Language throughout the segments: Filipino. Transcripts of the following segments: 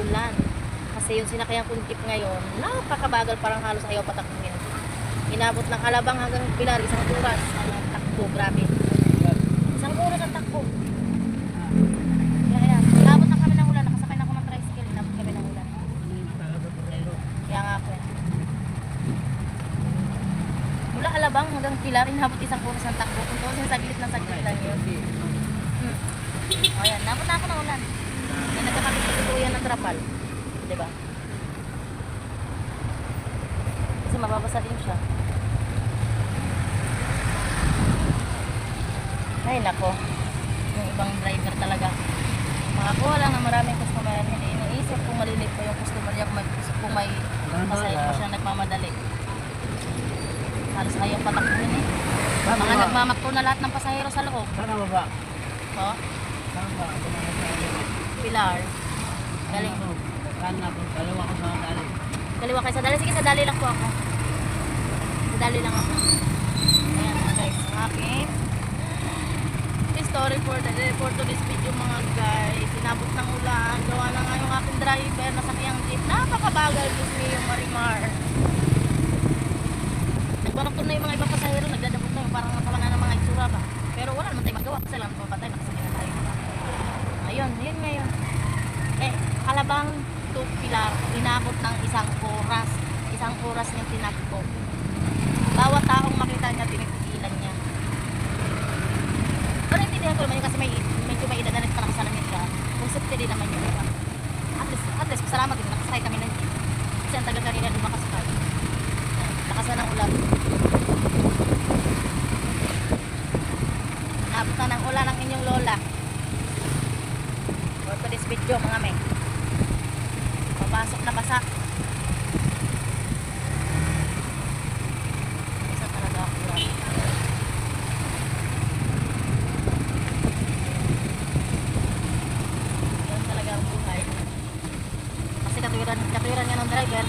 ulan. Kasi yung sinakyan kong jeep ngayon, napakabagal parang halos ayaw patakbuhin. Inabot ng alabang hanggang pilar, isang oras ang takbo, grabe. Isang oras ang takbo. Kaya inabot na kami ng ulan, nakasakay na ako ng tricycle, inabot kami ng ulan. Kaya nga po. Mula alabang hanggang pilar, inabot isang oras ang takbo. Kung tuwasin saglit na saglit lang yun. Hmm. O yan, nabot na ako ng ulan. Yan, nagkakabit sa tuluyan ng trapal. Diba? Kasi mababasa din siya. Ay, nako. Yung ibang driver talaga. Makakuha lang ng maraming customer. Hindi iniisip kung malilit pa yung customer niya kung may, kung may masaya pa siya nagmamadali. Halos ayaw patakbuhin eh. Mga nagmamakto na lahat ng pasahero sa loob. Sana baba. Oh, Sana ba? Pilar. Galing. Sana po. Dalawa ko sa dali. Kaliwa kayo sa dali. Sige, sa dali lang po ako. Sa dali lang ako. Ayan mga guys. Ang aking story for the for today's video mga guys. Sinabot ng ulan. Gawa na nga yung aking driver. Nasakyan jeep. Napakabagal. Niyo yung marimar. Nagbarokon na yung mga ibang pasahero. Nagdadabot na yung parang natawa na ng mga itsura ba. Pero wala naman tayo magawa. Kasi lang papatay. Nakasakyan na tayo. Ayun. Yun ngayon. Eh, kalabang to pilar, inabot ng isang oras. Isang oras niyang tinagpo. Bawat taong makita niya, tinipigilan niya. Pero intindihan ko naman yun kasi may, medyo may edad na nagpalakasalamit siya. Kung safety din naman yun. At least, at least, pasalamat din. Nakasakay kami ng jeep. Kasi ang tagal kanina din makasakay. Ayan, Lakas na ng ulan. Inabot na ng ulan ang inyong lola. Video mga may. Papasok na basa. Basa talaga ang buhay. Kasi katuwiran, katuwiran ng driver,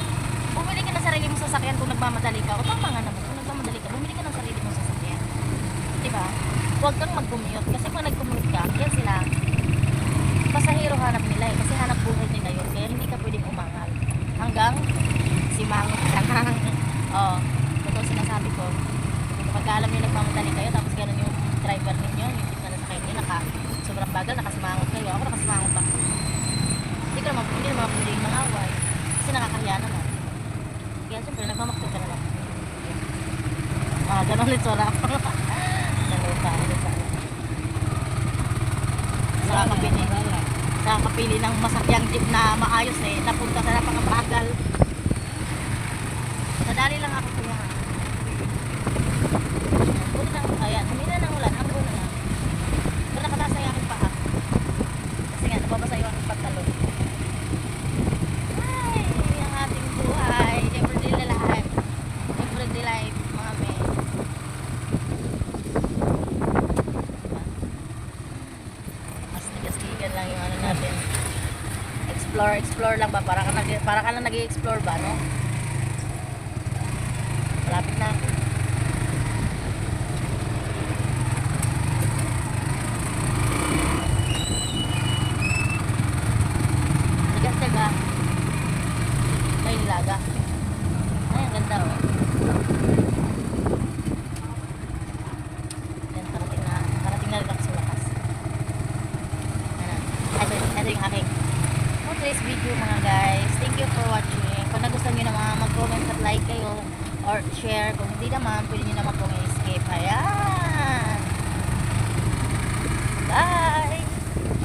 bumili ka ng sarili mong sasakyan kung nagmamadali ka. O tama nga naman, kung nagmamadali ka, bumili ka ng sarili mong sasakyan. Diba? Huwag kang mag-commute. Kasi pag nag-commute ka, yan sila, pasahero hanap nila eh. Kasi hanap buhay nila yun. Kaya hindi ka pwedeng umangal. Hanggang simangot ka na. Oo. Totoo sinasabi ko. Kapag alam nyo nagmamadali kayo, tapos ganun yung driver ninyo, yung jeep na nasa kayo nyo, naka, sobrang bagal, nakasimangot kayo. Ako nakasimangot ako. Hindi ka naman, hindi naman pwede yung away. Kasi nakakahiya naman. Kaya siyempre, nagmamakto ka na lang. Ah, ganun ulit sora. Naluta, naluta. Sa kapili sa kapili ng masakyang jeep na maayos eh, napunta sa napakabagal. Sadali lang ako kuya. Buti lang, ayan, humina ng ulan, ang na lang. Pero nakataas na yung aking paa. Kasi nga, nababasa yung aking pantalon. Ay, ang ating buhay. Everyday life. Everyday life, mga men. Diba? Lang yung ano natin. Explore, explore lang ba? Para ka, para ka lang nag-explore ba, no? Malapit na ako. Ito yung aking for today's video mga guys. Thank you for watching. Kung nagustuhan nyo naman, mag-comment at like kayo or share. Kung hindi naman, pwede nyo naman kung escape. Ayan! Bye!